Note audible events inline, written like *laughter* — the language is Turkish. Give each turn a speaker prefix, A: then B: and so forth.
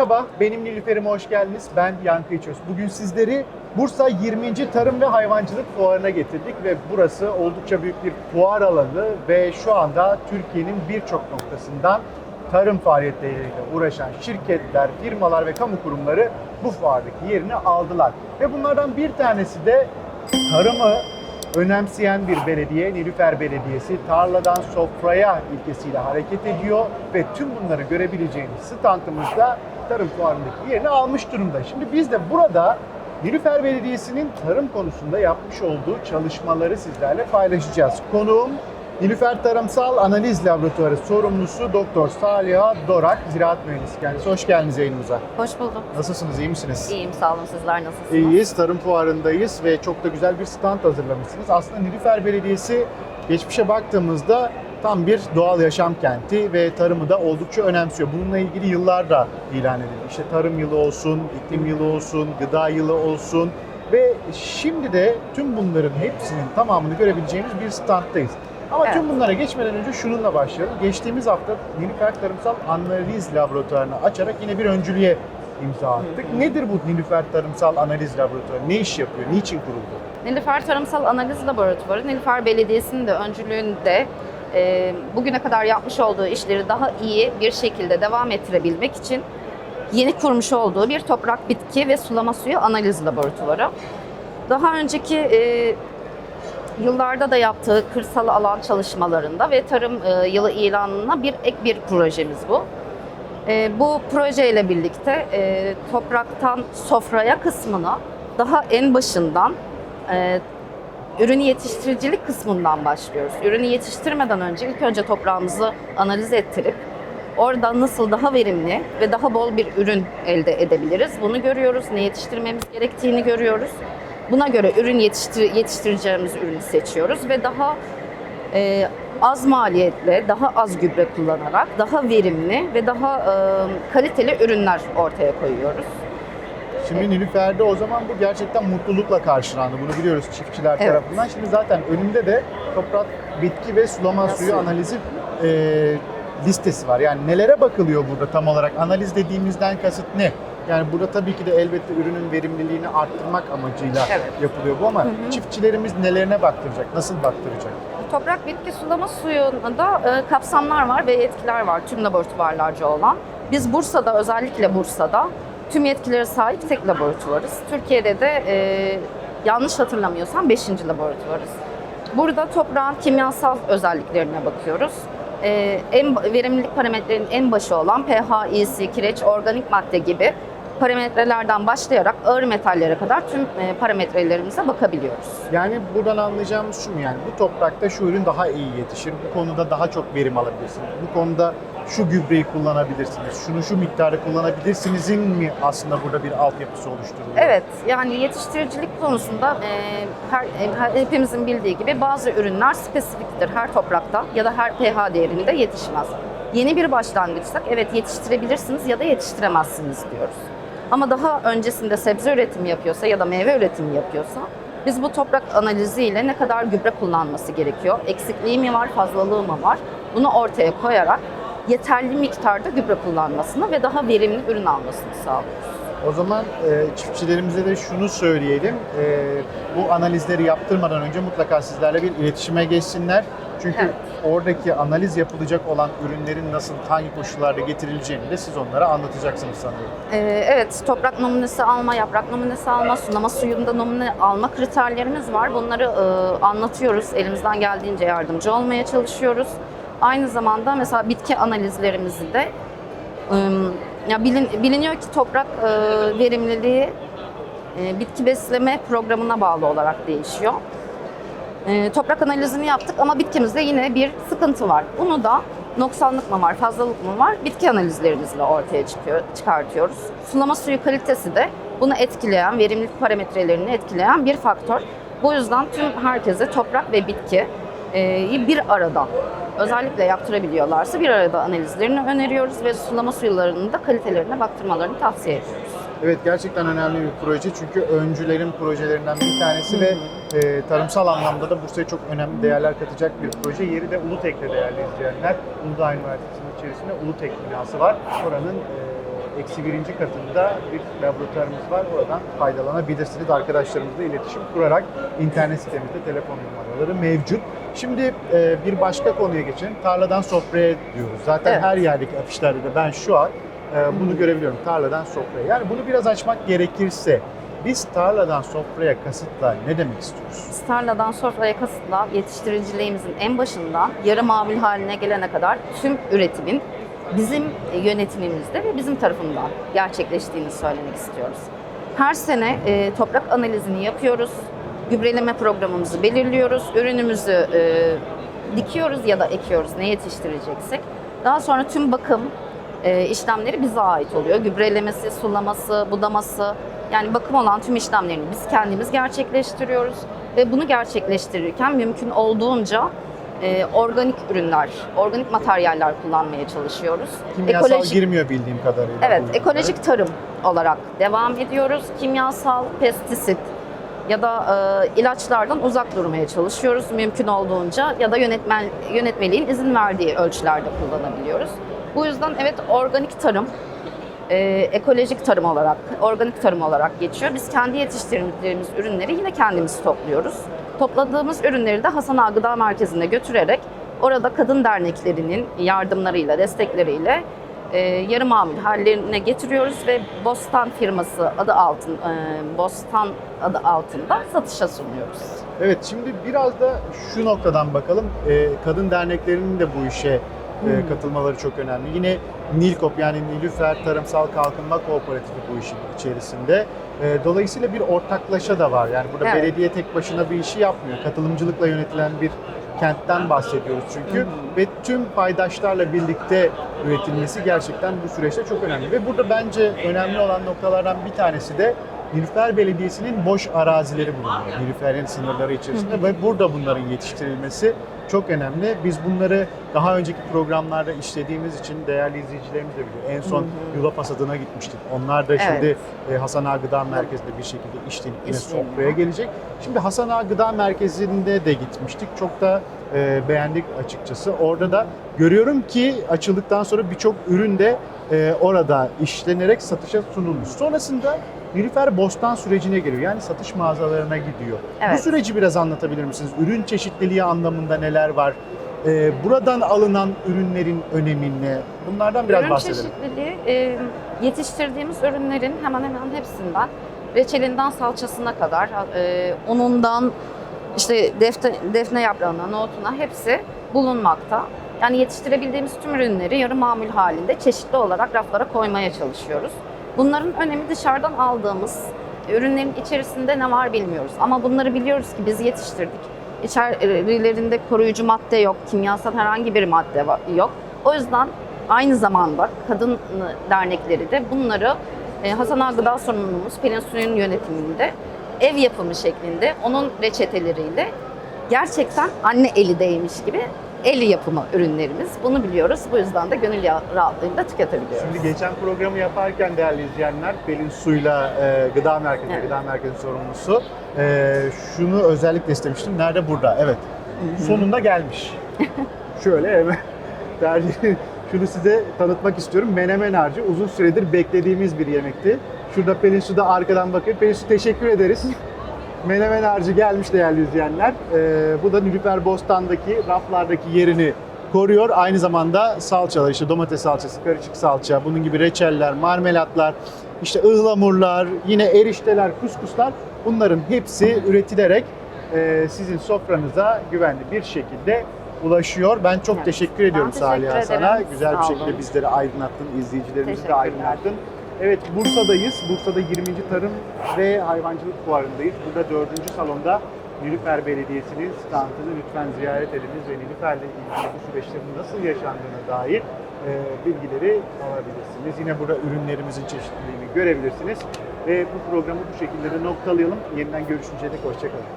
A: Merhaba, benim Nilüfer'ime hoş geldiniz. Ben Yankı İçöz. Bugün sizleri Bursa 20. Tarım ve Hayvancılık Fuarı'na getirdik ve burası oldukça büyük bir fuar alanı ve şu anda Türkiye'nin birçok noktasından tarım faaliyetleriyle uğraşan şirketler, firmalar ve kamu kurumları bu fuardaki yerini aldılar. Ve bunlardan bir tanesi de tarımı önemseyen bir belediye, Nilüfer Belediyesi tarladan sofraya ilkesiyle hareket ediyor ve tüm bunları görebileceğiniz standımızda tarım fuarındaki yerini almış durumda. Şimdi biz de burada Nilüfer Belediyesi'nin tarım konusunda yapmış olduğu çalışmaları sizlerle paylaşacağız. Konuğum Nilüfer Tarımsal Analiz Laboratuvarı sorumlusu Doktor Saliha Dorak, ziraat mühendisi kendisi. Hoş geldiniz yayınımıza.
B: Hoş buldum.
A: Nasılsınız, iyi misiniz?
B: İyiyim, sağ olun. Sizler nasılsınız?
A: İyiyiz. Tarım fuarındayız ve çok da güzel bir stand hazırlamışsınız. Aslında Nilüfer Belediyesi geçmişe baktığımızda tam bir doğal yaşam kenti ve tarımı da oldukça önemsiyor. Bununla ilgili yıllar da ilan edildi. İşte tarım yılı olsun, iklim yılı olsun, gıda yılı olsun ve şimdi de tüm bunların hepsinin tamamını görebileceğimiz bir standdayız. Ama
B: Evet.
A: tüm bunlara geçmeden önce şununla başlayalım. Geçtiğimiz hafta Nilüfer Tarımsal Analiz Laboratuvarı'nı açarak yine bir öncülüğe imza attık. Nedir bu Nilüfer Tarımsal Analiz Laboratuvarı? Ne iş yapıyor? Niçin kuruldu?
B: Nilüfer Tarımsal Analiz Laboratuvarı, Nilüfer Belediyesi'nin de öncülüğünde e, bugüne kadar yapmış olduğu işleri daha iyi bir şekilde devam ettirebilmek için yeni kurmuş olduğu bir toprak, bitki ve sulama suyu analiz laboratuvarı. Daha önceki e, yıllarda da yaptığı kırsal alan çalışmalarında ve tarım e, yılı ilanına bir ek bir projemiz bu. E, bu projeyle birlikte e, topraktan sofraya kısmını daha en başından e, ürün yetiştiricilik kısmından başlıyoruz. Ürünü yetiştirmeden önce ilk önce toprağımızı analiz ettirip orada nasıl daha verimli ve daha bol bir ürün elde edebiliriz bunu görüyoruz. Ne yetiştirmemiz gerektiğini görüyoruz. Buna göre ürün yetiştir yetiştireceğimiz ürünü seçiyoruz ve daha e, az maliyetle, daha az gübre kullanarak daha verimli ve daha e, kaliteli ürünler ortaya koyuyoruz.
A: Şimdi Nilüfer'de o zaman bu gerçekten mutlulukla karşılandı. Bunu biliyoruz çiftçiler
B: Evet.
A: tarafından. Şimdi zaten önümde de toprak, bitki ve sulama
B: Nasıl?
A: suyu analizi e, listesi var. Yani nelere bakılıyor burada tam olarak? Analiz dediğimizden kasıt ne? Yani burada tabii ki de elbette ürünün verimliliğini arttırmak amacıyla
B: Evet.
A: yapılıyor bu ama
B: Hı hı.
A: çiftçilerimiz nelerine baktıracak? Nasıl baktıracak?
B: Toprak bitki sulama suyunda e, kapsamlar var ve yetkiler var tüm laboratuvarlarca olan. Biz Bursa'da özellikle Bursa'da tüm yetkilere sahip tek laboratuvarız. Türkiye'de de e, yanlış hatırlamıyorsam 5. laboratuvarız. Burada toprağın kimyasal özelliklerine bakıyoruz. E, en verimlilik parametrelerinin en başı olan pH, iyisi, kireç, organik madde gibi parametrelerden başlayarak ağır metallere kadar tüm e, parametrelerimize bakabiliyoruz.
A: Yani buradan anlayacağımız şu mu yani bu toprakta şu ürün daha iyi yetişir, bu konuda daha çok verim alabilirsiniz, bu konuda şu gübreyi kullanabilirsiniz, şunu şu miktarda kullanabilirsinizin mi aslında burada bir altyapısı oluşturuluyor?
B: Evet, yani yetiştiricilik konusunda e, her, e, hepimizin bildiği gibi bazı ürünler spesifiktir her toprakta ya da her pH değerinde yetişmez. Yeni bir başlangıçsak evet yetiştirebilirsiniz ya da yetiştiremezsiniz diyoruz. Ama daha öncesinde sebze üretimi yapıyorsa ya da meyve üretimi yapıyorsa biz bu toprak analiziyle ne kadar gübre kullanması gerekiyor, eksikliği mi var, fazlalığı mı var bunu ortaya koyarak yeterli miktarda gübre kullanmasını ve daha verimli ürün almasını sağlıyoruz.
A: O zaman e, çiftçilerimize de şunu söyleyelim, e, bu analizleri yaptırmadan önce mutlaka sizlerle bir iletişime geçsinler. Çünkü
B: Evet.
A: oradaki analiz yapılacak olan ürünlerin nasıl, hangi koşullarda getirileceğini de siz onlara anlatacaksınız sanıyorum.
B: Ee, evet, toprak numunesi alma, yaprak numunesi alma, sulama suyunda numune alma kriterlerimiz var. Bunları e, anlatıyoruz. Elimizden geldiğince yardımcı olmaya çalışıyoruz. Aynı zamanda mesela bitki analizlerimizi de e, ya bilin, biliniyor ki toprak e, verimliliği e, bitki besleme programına bağlı olarak değişiyor. E, toprak analizini yaptık ama bitkimizde yine bir sıkıntı var. Bunu da noksanlık mı var, fazlalık mı var bitki analizlerimizle ortaya çıkıyor, çıkartıyoruz. Sulama suyu kalitesi de bunu etkileyen, verimlilik parametrelerini etkileyen bir faktör. Bu yüzden tüm herkese toprak ve bitki bir arada özellikle yaptırabiliyorlarsa bir arada analizlerini öneriyoruz ve sulama suyularının da kalitelerine baktırmalarını tavsiye ediyoruz.
A: Evet gerçekten önemli bir proje çünkü öncülerin projelerinden bir tanesi ve e, tarımsal anlamda da Bursa'ya çok önemli değerler katacak bir proje. Yeri de Ulutek'te değerli izleyenler. Uludağ Üniversitesi'nin içerisinde Ulutek binası var. Oranın e, eksi birinci katında bir laboratuvarımız var. Oradan faydalanabilirsiniz. Arkadaşlarımızla iletişim kurarak internet sitemizde telefon numaraları mevcut. Şimdi e, bir başka konuya geçelim. Tarladan sofraya diyoruz. Zaten
B: Evet.
A: her yerdeki afişlerde de ben şu an e, bunu görebiliyorum. Tarladan sofraya. Yani bunu biraz açmak gerekirse biz tarladan sofraya kasıtla ne demek istiyoruz?
B: Starla'dan sofraya kasıtla yetiştiriciliğimizin en başından yarı mamul haline gelene kadar tüm üretimin bizim yönetimimizde ve bizim tarafından gerçekleştiğini söylemek istiyoruz. Her sene e, toprak analizini yapıyoruz, gübreleme programımızı belirliyoruz, ürünümüzü e, dikiyoruz ya da ekiyoruz ne yetiştireceksek. Daha sonra tüm bakım e, işlemleri bize ait oluyor. Gübrelemesi, sulaması, budaması yani bakım olan tüm işlemlerini biz kendimiz gerçekleştiriyoruz ve bunu gerçekleştirirken mümkün olduğunca e, organik ürünler, organik materyaller kullanmaya çalışıyoruz.
A: Kimyasal
B: Ekolojik-
A: girmiyor bildiğim kadarıyla.
B: Evet,
A: bu
B: ekolojik tarım olarak devam ediyoruz. Kimyasal, pestisit ya da e, ilaçlardan uzak durmaya çalışıyoruz mümkün olduğunca ya da yönetmen yönetmeliğin izin verdiği ölçülerde kullanabiliyoruz. Bu yüzden evet organik tarım, e, ekolojik tarım olarak, organik tarım olarak geçiyor. Biz kendi yetiştirdiğimiz ürünleri yine kendimiz topluyoruz. Topladığımız ürünleri de Hasan Ağa Gıda Merkezi'ne götürerek orada kadın derneklerinin yardımlarıyla, destekleriyle e, yarı mamul hallerine getiriyoruz ve Bostan firması adı altın, e, Bostan adı altında satışa sunuyoruz.
A: Evet şimdi biraz da şu noktadan bakalım. Ee, kadın derneklerinin de bu işe e, katılmaları çok önemli. Yine Nilkop yani Nilüfer Tarımsal Kalkınma Kooperatifi bu işin içerisinde. Ee, dolayısıyla bir ortaklaşa da var. Yani burada
B: Evet.
A: belediye tek başına bir işi yapmıyor. Katılımcılıkla yönetilen bir kentten bahsediyoruz çünkü ve tüm paydaşlarla birlikte üretilmesi gerçekten bu süreçte çok önemli. Ve burada bence önemli olan noktalardan bir tanesi de Nilüfer Belediyesi'nin boş arazileri bulunuyor. Nilüfer'in sınırları içerisinde ve burada bunların yetiştirilmesi çok önemli. Biz bunları daha önceki programlarda işlediğimiz için değerli izleyicilerimiz de biliyor. En son yulaf hasadına gitmiştik. Onlar da şimdi e, Hasan Ağa Gıda Merkezi'nde bir şekilde işlenip yine sofraya gelecek. Şimdi Hasan Ağa Gıda Merkezi'nde de gitmiştik. Çok da e, beğendik açıkçası. Orada da görüyorum ki açıldıktan sonra birçok ürün de e, orada işlenerek satışa sunulmuş. Sonrasında Nilüfer Bostan sürecine geliyor. Yani satış mağazalarına gidiyor. Bu
B: Evet.
A: süreci biraz anlatabilir misiniz? Ürün çeşitliliği anlamında neler var? E, buradan alınan ürünlerin önemi ne? Bunlardan biraz
B: Ürün
A: bahsedelim.
B: çeşitliliği e, yetiştirdiğimiz ürünlerin hemen hemen hepsinden reçelinden salçasına kadar, e, unundan işte defne, defne yaprağına, nohutuna hepsi bulunmakta. Yani yetiştirebildiğimiz tüm ürünleri yarı mamul halinde çeşitli olarak raflara koymaya çalışıyoruz. Bunların önemi dışarıdan aldığımız ürünlerin içerisinde ne var bilmiyoruz. Ama bunları biliyoruz ki biz yetiştirdik. İçerilerinde koruyucu madde yok, kimyasal herhangi bir madde yok. O yüzden aynı zamanda kadın dernekleri de bunları e, Hasan Ağa Gıda Sorumluluğumuz Pelin Su'nun yönetiminde ev yapımı şeklinde onun reçeteleriyle gerçekten anne eli değmiş gibi el yapımı ürünlerimiz. Bunu biliyoruz. Bu yüzden de gönül rahatlığıyla tüketebiliyoruz.
A: Şimdi geçen programı yaparken değerli izleyenler Pelin Su'yla e, Gıda Merkezi,
B: Evet.
A: Gıda Merkezi sorumlusu e, şunu özellikle istemiştim. Nerede? Burada. Evet. Sonunda gelmiş. *laughs* Şöyle hemen değerli şunu size tanıtmak istiyorum. Menemen harcı uzun süredir beklediğimiz bir yemekti. Şurada Pelin Su da arkadan bakıyor. Pelin Su teşekkür ederiz. Menemen harcı gelmiş değerli izleyenler. Ee, bu da Nilüfer Bostan'daki raflardaki yerini koruyor. Aynı zamanda salçalar işte domates salçası, karışık salça, bunun gibi reçeller, marmelatlar, işte ıhlamurlar, yine erişteler, kuskuslar bunların hepsi üretilerek e, sizin sofranıza güvenli bir şekilde ulaşıyor. Ben çok
B: Evet.
A: teşekkür ediyorum
B: Ben
A: Saliha
B: teşekkür
A: sana.
B: ederim.
A: Güzel bir
B: Sağ
A: şekilde
B: olun.
A: bizleri aydınlattın, izleyicilerimizi de aydınlattın. Evet Bursa'dayız. Bursa'da 20. Tarım ve Hayvancılık Fuarı'ndayız. Burada 4. salonda Nilüfer Belediyesi'nin standını lütfen ziyaret ediniz ve Nilüfer'le ilgili bu süreçlerin nasıl yaşandığına dair e, bilgileri alabilirsiniz. Yine burada ürünlerimizin çeşitliliğini görebilirsiniz. Ve bu programı bu şekilde de noktalayalım. Yeniden görüşünceye dek hoşçakalın.